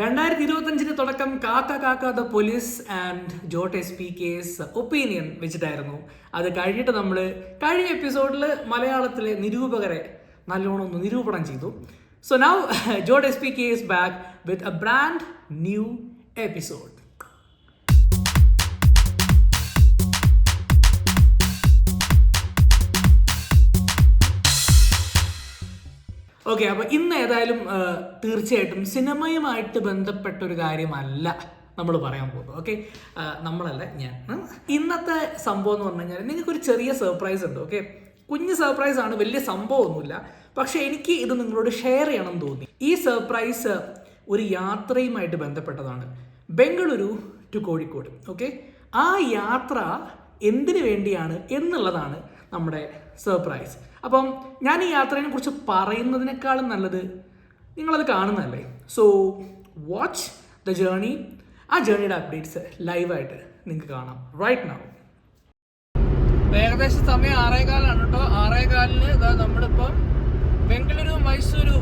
രണ്ടായിരത്തി ഇരുപത്തഞ്ചിന് തുടക്കം കാക്ക കാക്ക the police and Jot S P K's opinion വെച്ചിട്ടായിരുന്നു. അത് കഴിഞ്ഞിട്ട് നമ്മൾ കഴിഞ്ഞ എപ്പിസോഡിൽ മലയാളത്തിലെ നിരൂപകരെ നല്ലോണം ഒന്ന് നിരൂപണം ചെയ്തു. So now Jot S P K's back with a brand new episode okay അപ്പോൾ ഇന്ന് ഏതായാലും തീർച്ചയായിട്ടും സിനിമയുമായിട്ട് ബന്ധപ്പെട്ട ഒരു കാര്യമല്ല നമ്മൾ പറയാൻ പോകുന്നത്. ഓക്കെ നമ്മളല്ല ഞാൻ. ഇന്നത്തെ സംഭവം എന്ന് പറഞ്ഞു കഴിഞ്ഞാൽ നിങ്ങൾക്കൊരു ചെറിയ സർപ്രൈസ് ഉണ്ട്. ഓക്കെ കുഞ്ഞ് സർപ്രൈസ് ആണ് വലിയ സംഭവമൊന്നുമില്ല. പക്ഷെ എനിക്ക് ഇത് നിങ്ങളോട് ഷെയർ ചെയ്യണം തോന്നി. ഈ സർപ്രൈസ് ഒരു യാത്രയുമായിട്ട് ബന്ധപ്പെട്ടതാണ്. ബംഗളൂരു ടു കോഴിക്കോട്. ഓക്കെ ആ യാത്ര എന്തിനു വേണ്ടിയാണ് എന്നുള്ളതാണ് നമ്മുടെ സർപ്രൈസ് അപ്പം ഞാൻ ഈ യാത്രയെ കുറിച്ച് പറയുന്നതിനേക്കാളും നല്ലത് നിങ്ങളത് കാണുന്നതല്ലേ? സോ വാച്ച് ദ ജേണി ആ ജേണിയുടെ അപ്ഡേറ്റ്സ് ലൈവായിട്ട് നിങ്ങൾക്ക് കാണാം റൈറ്റ് നൗ ഏകദേശം സമയം ആറേകാലാണ് കേട്ടോ. ആറേകാലിന് ഇതാ നമ്മളിപ്പം ബംഗളൂരു മൈസൂരു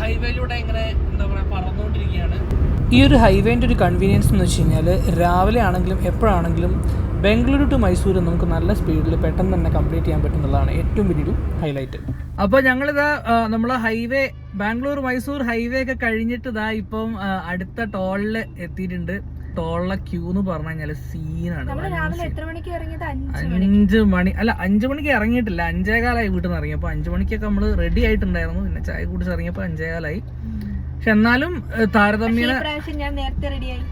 ഹൈവേയിലൂടെ ഇങ്ങനെ എന്താ പറയുക പറന്നുകൊണ്ടിരിക്കുകയാണ്. ഈ ഒരു ഹൈവേന്റെ ഒരു കൺവീനിയൻസ് എന്ന് വെച്ച് കഴിഞ്ഞാൽ രാവിലെ ആണെങ്കിലും എപ്പോഴാണെങ്കിലും ബംഗളൂരു ടു മൈസൂർ നമുക്ക് നല്ല സ്പീഡിൽ പെട്ടെന്ന് തന്നെ കംപ്ലീറ്റ് ചെയ്യാൻ പറ്റുന്നതാണ് ഏറ്റവും വലിയൊരു ഹൈലൈറ്റ് അപ്പോൾ ഞങ്ങളിതാ നമ്മൾ ഹൈവേ ബാംഗ്ലൂർ മൈസൂർ ഹൈവേ ഒക്കെ കഴിഞ്ഞിട്ട് ഇതാ ഇപ്പം അടുത്ത ടോളിൽ എത്തിയിട്ടുണ്ട്. ടോളിലെ ക്യൂ എന്ന് പറഞ്ഞു കഴിഞ്ഞാൽ സീനാണ് നമ്മൾ രാവിലെ എത്ര മണിക്ക് ഇറങ്ങിയത്? അഞ്ച് മണി അല്ല അഞ്ചു മണിക്ക് ഇറങ്ങിയിട്ടില്ല. അഞ്ചേകാലായി വീട്ടിൽ നിന്ന് ഇറങ്ങിയപ്പോൾ അഞ്ചു മണിക്കൊക്കെ നമ്മൾ റെഡി ആയിട്ടുണ്ടായിരുന്നു. പിന്നെ ചായ കുടിച്ച് ഇറങ്ങിയപ്പോൾ അഞ്ചേകാലായി. പക്ഷെ എന്നാലും താരതമ്യേന ഞാൻ നേരത്തെ റെഡിയായി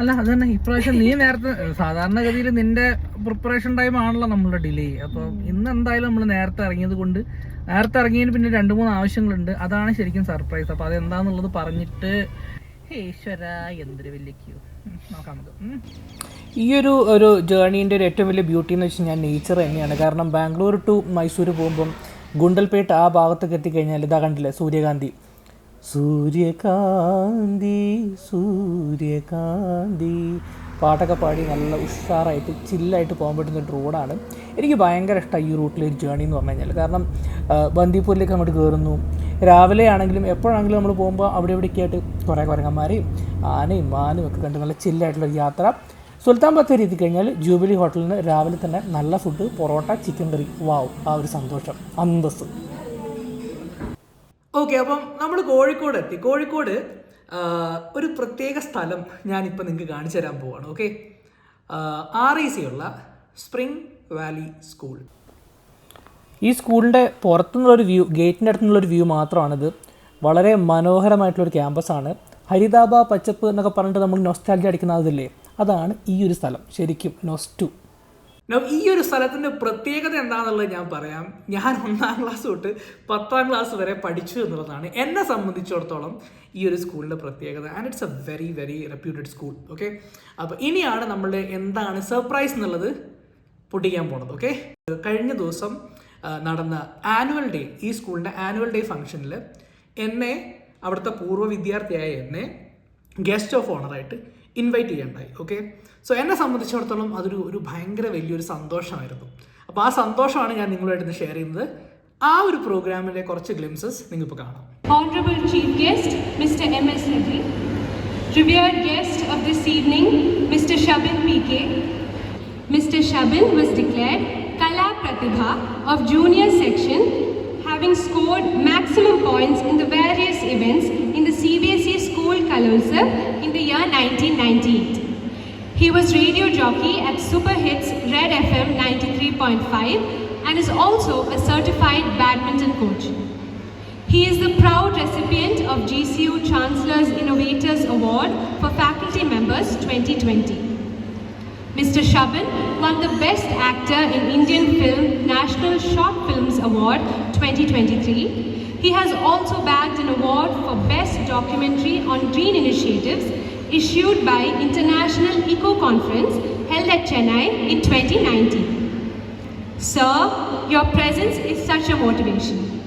അല്ല അത് തന്നെ. ഇപ്രാവശ്യം നീ നേരത്തെ സാധാരണഗതിയിൽ നിന്റെ പ്രിപ്പറേഷൻ ടൈം ആണല്ലോ നമ്മളുടെ ഡിലേ അപ്പോൾ ഇന്ന് എന്തായാലും നമ്മൾ നേരത്തെ ഇറങ്ങിയത് കൊണ്ട് നേരത്തെ ഇറങ്ങിയതിന് പിന്നെ രണ്ട് മൂന്ന് ആവശ്യങ്ങളുണ്ട്. അതാണ് ശരിക്കും സർപ്രൈസ് അപ്പോൾ അതെന്താന്നുള്ളത് പറഞ്ഞിട്ട് ഈശ്വര എന്തൊരു വലിയ ക്യൂ നോക്കാം നമുക്ക്. ഈ ഒരു ഒരു ജേണീന്റെ ഒരു ഏറ്റവും വലിയ ബ്യൂട്ടി എന്ന് വെച്ച് കഴിഞ്ഞാൽ നേച്ചർ തന്നെയാണ്. കാരണം ബാംഗ്ലൂർ ടു മൈസൂർ പോകുമ്പം ഗുണ്ടൽപേട്ട് ആ ഭാഗത്തൊക്കെ എത്തിക്കഴിഞ്ഞാൽ ഇതാ കണ്ടില്ലേ സൂര്യകാന്തി. സൂര്യകാന്തി സൂര്യകാന്തി. പാട്ടൊക്കെ പാടി നല്ല ഉഷാറായിട്ട് ചില്ലായിട്ട് പോകാൻ പറ്റുന്ന ഒരു റോഡാണ് എനിക്ക് ഭയങ്കര ഇഷ്ടമായി ഈ റൂട്ടിലെ ഒരു ജേണി എന്ന് പറഞ്ഞു കഴിഞ്ഞാൽ കാരണം ബന്ദിപ്പൂരിലേക്ക് അങ്ങോട്ട് കയറുന്നു രാവിലെ ആണെങ്കിലും എപ്പോഴാണെങ്കിലും നമ്മൾ പോകുമ്പോൾ അവിടെ ഇവിടെയൊക്കെ ആയിട്ട് കുറേ കുരങ്ങന്മാരെയും ആനയും മാനും ഒക്കെ കണ്ട് നല്ല ചില്ലായിട്ടുള്ള ഒരു യാത്ര. സുൽത്താൻ ബത്തേരി എത്തിക്കഴിഞ്ഞാൽ ജൂബിലി ഹോട്ടലിൽ രാവിലെ തന്നെ നല്ല food parotta chicken curry wow ആ ഒരു സന്തോഷം അന്തസ് ഓക്കെ അപ്പം നമ്മൾ കോഴിക്കോട് എത്തി കോഴിക്കോട് ഒരു പ്രത്യേക സ്ഥലം ഞാനിപ്പോൾ നിങ്ങൾക്ക് കാണിച്ചു തരാൻ പോവാണ് ഓക്കെ? ആർ ഇ സി ഉള്ള സ്പ്രിംഗ് വാലി സ്കൂൾ. ഈ സ്കൂളിന്റെ പുറത്തുനിന്നുള്ളൊരു വ്യൂ ഗേറ്റിന്റെ അടുത്തുനിന്നുള്ളൊരു വ്യൂ മാത്രമാണിത്. വളരെ മനോഹരമായിട്ടുള്ളൊരു ക്യാമ്പസാണ്. ഹരിതാബ പച്ചപ്പ് എന്നൊക്കെ പറഞ്ഞിട്ട് നമ്മൾ നൊസ്റ്റാലജി അടിക്കുന്ന അതില്ലേ? അതാണ് ഈ ഒരു സ്ഥലം. ശരിക്കും നൊസ്റ്റു ഈ ഒരു സ്ഥലത്തിന്റെ പ്രത്യേകത എന്താണെന്നുള്ളത് ഞാൻ പറയാം. ഞാൻ ഒന്നാം ക്ലാസ് തൊട്ട് പത്താം ക്ലാസ് വരെ പഠിച്ചു എന്നുള്ളതാണ് എന്നെ സംബന്ധിച്ചിടത്തോളം ഈ ഒരു സ്കൂളിന്റെ പ്രത്യേകത. And it's a very very reputed school okay അപ്പോൾ ഇനിയാണ് നമ്മളുടെ എന്താണ് സർപ്രൈസ് എന്നുള്ളത് പൊട്ടിക്കാൻ പോണത് ഓക്കെ കഴിഞ്ഞ ദിവസം നടന്ന ആനുവൽ ഡേ ഈ സ്കൂളിന്റെ ആനുവൽ ഡേ ഫംഗ്ഷനിൽ എന്നെ അവിടുത്തെ പൂർവ വിദ്യാർത്ഥിയായ എന്നെ ഗസ്റ്റ് ഓഫ് ഓണറായിട്ട് ഇൻവൈറ്റ് ചെയ്യണ്ടായി ഓക്കെ സോ എന്നെ സംബന്ധിച്ചിടത്തോളം അതൊരു ഒരു ഭയങ്കര വലിയൊരു സന്തോഷമായിരുന്നു. അപ്പോൾ ആ സന്തോഷമാണ് ഞാൻ നിങ്ങളുമായിട്ട് ഷെയർ ചെയ്യുന്നത്. ആ ഒരു പ്രോഗ്രാമിന്റെ കുറച്ച് ഗ്ലിംസസ് നിങ്ങൾ കാണാം. Honourable chief guest mister M S Nabi revered guest of this evening mister Shabin P K mister Shabin was declared Kalaprathibha of junior section having scored maximum points in the various events in the C school Kalolsav year 1998. He was radio jockey at Super Hits Red FM 93.5 and is also a certified badminton coach. He is the proud recipient of GCU Chancellor's Innovators Award for Faculty Members 2020. Mr. Shaban won the Best Actor in Indian Film National Short Films Award 2023. He has also bagged an award for Best Documentary on Green Initiatives issued by International Eco Conference held at Chennai in 2019. Sir, your presence is such a motivation.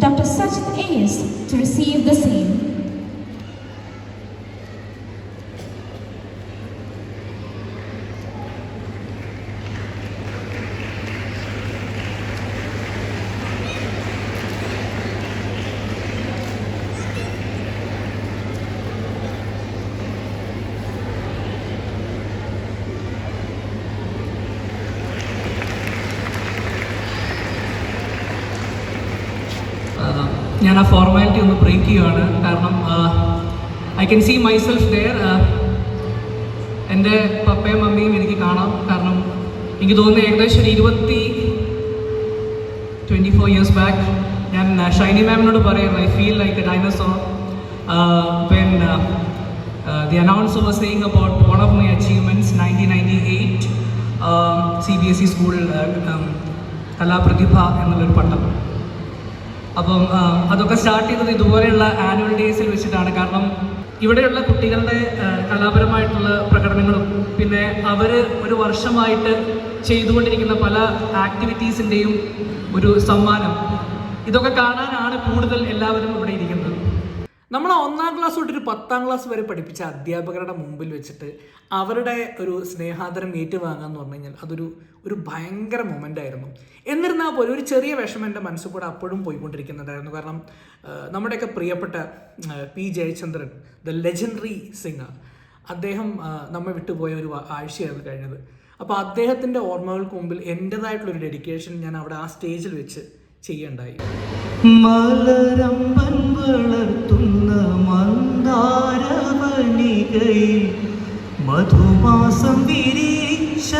Dr. ഞാൻ ആ formality ഒന്ന് break ചെയ്യുകയാണ് കാരണം I can see myself there എന്റെ പപ്പയും മമ്മിയും എനിക്ക് കാണാം. കാരണം എനിക്ക് തോന്നുന്നു ഏകദേശം ഒരു ഇരുപത്തി ട്വന്റി ഫോർ ഇയേഴ്സ് ബാക്ക് ഞാൻ ഷൈനി മാമിനോട് പറയുന്നു I feel like a dinosaur when the announce was saying about one of my achievements nineteen ninety eight C B S E school Kalaprathibha എന്നുള്ളൊരു പട്ടം. അപ്പം അതൊക്കെ സ്റ്റാർട്ട് ചെയ്തത് ഇതുപോലെയുള്ള ആനുവൽ ഡേയ്സിൽ വെച്ചിട്ടാണ്. കാരണം ഇവിടെയുള്ള കുട്ടികളുടെ കലാപരമായിട്ടുള്ള പ്രകടനങ്ങളും പിന്നെ അവർ ഒരു വർഷമായിട്ട് ചെയ്തുകൊണ്ടിരിക്കുന്ന പല ആക്ടിവിറ്റീസിന്റെയും ഒരു സമ്മാനം. ഇതൊക്കെ കാണാനാണ് കൂടുതൽ എല്ലാവരും ഇവിടെ ഇരിക്കുന്നത്. നമ്മൾ ഒന്നാം ക്ലാസ് തൊട്ടൊരു പത്താം ക്ലാസ് വരെ പഠിപ്പിച്ച അധ്യാപകരുടെ മുമ്പിൽ വെച്ചിട്ട് അവരുടെ ഒരു സ്നേഹാദരം ഏറ്റുവാങ്ങുക എന്ന് പറഞ്ഞു കഴിഞ്ഞാൽ അതൊരു ഒരു ഭയങ്കര മൊമെന്റ് ആയിരുന്നു. എന്നിരുന്നാൽ പോലും ഒരു ചെറിയ വിഷമം എന്റെ മനസ്സിൽ കൂടെ അപ്പോഴും പോയിക്കൊണ്ടിരിക്കുന്നുണ്ടായിരുന്നു കാരണം നമ്മുടെയൊക്കെ പ്രിയപ്പെട്ട P Jayachandran the legendary singer അദ്ദേഹം നമ്മെ വിട്ടുപോയ ഒരു ആഴ്ചയായിരുന്നു കഴിഞ്ഞത്. അപ്പോൾ അദ്ദേഹത്തിന്റെ ഓർമ്മകൾക്ക് മുമ്പിൽ എന്റെതായിട്ടുള്ളൊരു ഡെഡിക്കേഷൻ ഞാൻ അവിടെ ആ സ്റ്റേജിൽ വെച്ച് ചെയ്യണ്ടായി. മലരമ്പൻ മധുമാസം വിരിച്ച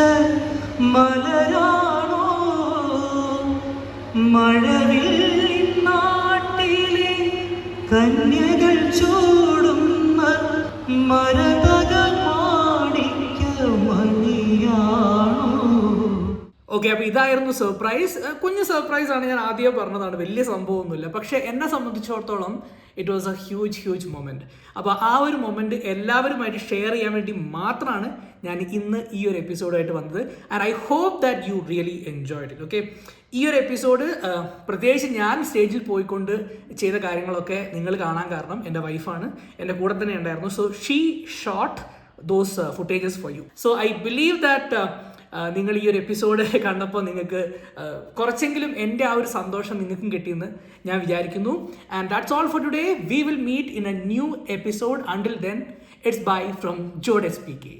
മലരാണോ? മഴവിൽ നാട്ടിലെ കന്യകൾ ചൂടുന്ന മരതക ഓക്കെ അപ്പോൾ ഇതായിരുന്നു സർപ്രൈസ് കുഞ്ഞ് സർപ്രൈസ് ആണ് ഞാൻ ആദ്യമേ പറഞ്ഞതാണ്. വലിയ സംഭവമൊന്നുമില്ല. പക്ഷേ എന്നെ സംബന്ധിച്ചിടത്തോളം it was a huge huge moment അപ്പോൾ ആ ഒരു മൊമെന്റ് എല്ലാവരുമായിട്ട് ഷെയർ ചെയ്യാൻ വേണ്ടി മാത്രമാണ് ഞാൻ ഇന്ന് ഈ ഒരു എപ്പിസോഡായിട്ട് വന്നത്. And I hope that you really enjoyed it okay ഈ ഒരു എപ്പിസോഡ് പ്രത്യേകിച്ച് ഞാൻ സ്റ്റേജിൽ പോയിക്കൊണ്ട് ചെയ്ത കാര്യങ്ങളൊക്കെ നിങ്ങൾ കാണാൻ കാരണം എന്റെ വൈഫാണ് എന്റെ കൂടെ തന്നെ ഉണ്ടായിരുന്നു. So she shot those footages for you so I believe that നിങ്ങൾ ഈ ഒരു എപ്പിസോഡ് കണ്ടപ്പോൾ നിങ്ങൾക്ക് കുറച്ചെങ്കിലും എന്റെ ആ ഒരു സന്തോഷം നിങ്ങൾക്കും കിട്ടിയെന്ന് ഞാൻ വിചാരിക്കുന്നു. And that's all for today we will meet in a new episode until then it's bye from Jot S P K